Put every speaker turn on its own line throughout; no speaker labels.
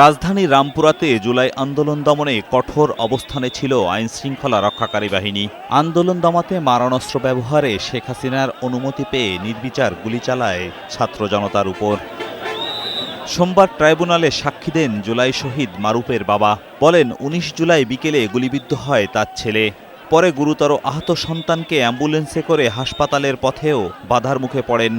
রাজধানী রামপুরাতে জুলাই আন্দোলন দমনে কঠোর অবস্থানে ছিল আইন শৃঙ্খলা রক্ষাকারী বাহিনী। আন্দোলন দমাতে মারণাস্ত্র ব্যবহারে শেখ হাসিনার অনুমতি পেয়ে নির্বিচার গুলি চালায় ছাত্র জনতার উপর। সোমবার ট্রাইব্যুনালে সাক্ষী দেন জুলাই শহীদ মারুফের বাবা। বলেন ১৯ জুলাই বিকেলে গুলিবিদ্ধ হয় তার ছেলে। পরে গুরুতর আহত সন্তানকে অ্যাম্বুলেন্সে করে হাসপাতালের পথেও বাধার মুখে পড়েন।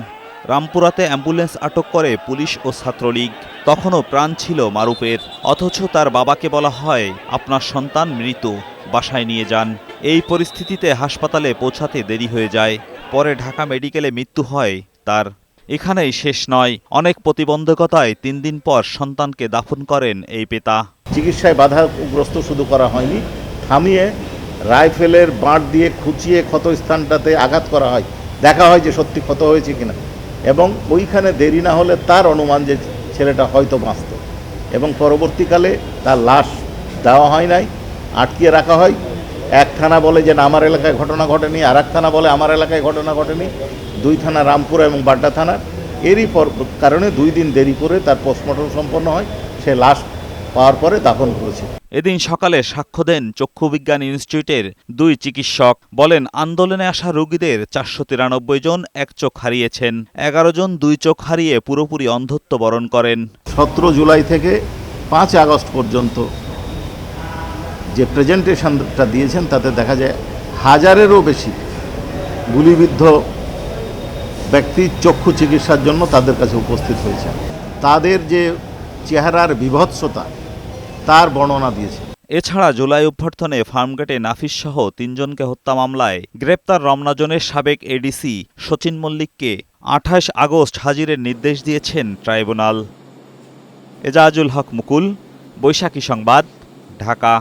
রামপুরাতে অ্যাম্বুলেন্স আটক করে পুলিশ ও ছাত্রলীগ। তখনও প্রাণ ছিল মারুফের অথচ তার বাবাকে বলা হয়, আপনার সন্তান মৃত, বাসায় নিয়ে যান। এই পরিস্থিতিতে হাসপাতালে পৌঁছাতে দেরি হয়ে যায়। পরে ঢাকা মেডিকেলে মৃত্যু হয় তার। এখানেই শেষ নয়। অনেক প্রতিবন্ধকতায় তিন দিন পর সন্তানকে দাফন করেন এই পিতা।
চিকিৎসায় বাধাগ্রস্ত শুধু করা হয়নি, থামিয়ে রাইফেলের বাঁট দিয়ে খুঁচিয়ে ক্ষতস্থানটাতে আঘাত করা হয়। দেখা হয় যে সত্যি ক্ষত হয়েছে কিনা। এবং ওইখানে দেরি না হলে তার অনুমান যে ছেলেটা হয়তো বাঁচত। এবং পরবর্তীকালে তার লাশ দেওয়া হয় নাই, আটকিয়ে রাখা হয়। এক থানা বলে যে না, আমার এলাকায় ঘটনা ঘটেনি আর এক থানা বলে আমার এলাকায় ঘটনা ঘটেনি। দুই থানা রামপুর এবং বাড্ডা থানার। এরই কারণে দুই দিন দেরি করে তার পোস্টমর্টম সম্পন্ন হয়। সে লাশ পাওয়ার পরে দাফন করেছে।
এদিন সকালে সাক্ষ্য দেন চক্ষুবিজ্ঞান ইনস্টিটিউটের দুই চিকিৎসক। বলেন আন্দোলনে আসা রোগীদের চারশো তিরানব্বই জন এক চোখ হারিয়েছেন। এগারো জন দুই চোখ হারিয়ে পুরোপুরি অন্ধত্ব বরণ করেন।
সতেরো জুলাই থেকে পাঁচ আগস্ট পর্যন্ত যে প্রেজেন্টেশনটা দিয়েছেন তাতে দেখা যায় হাজারেরও বেশি গুলিবিদ্ধ ব্যক্তি চক্ষু চিকিৎসার জন্য তাদের কাছে উপস্থিত হয়েছে তাদের যে চেহারার বিভৎসতা তার বর্ণনা দিয়েছে।
এছাড়া জুলাই অভ্যর্থনে ফার্মগেটে নাফিস সহ তিনজনকে হত্যা মামলায় গ্রেপ্তার রমনাজনের সাবেক এডিসি সচিন মল্লিককে আঠাশ আগস্ট হাজিরের নির্দেশ দিয়েছেন ট্রাইব্যুনাল। এজাজুল হক মুকুল, বৈশাখী সংবাদ, ঢাকা।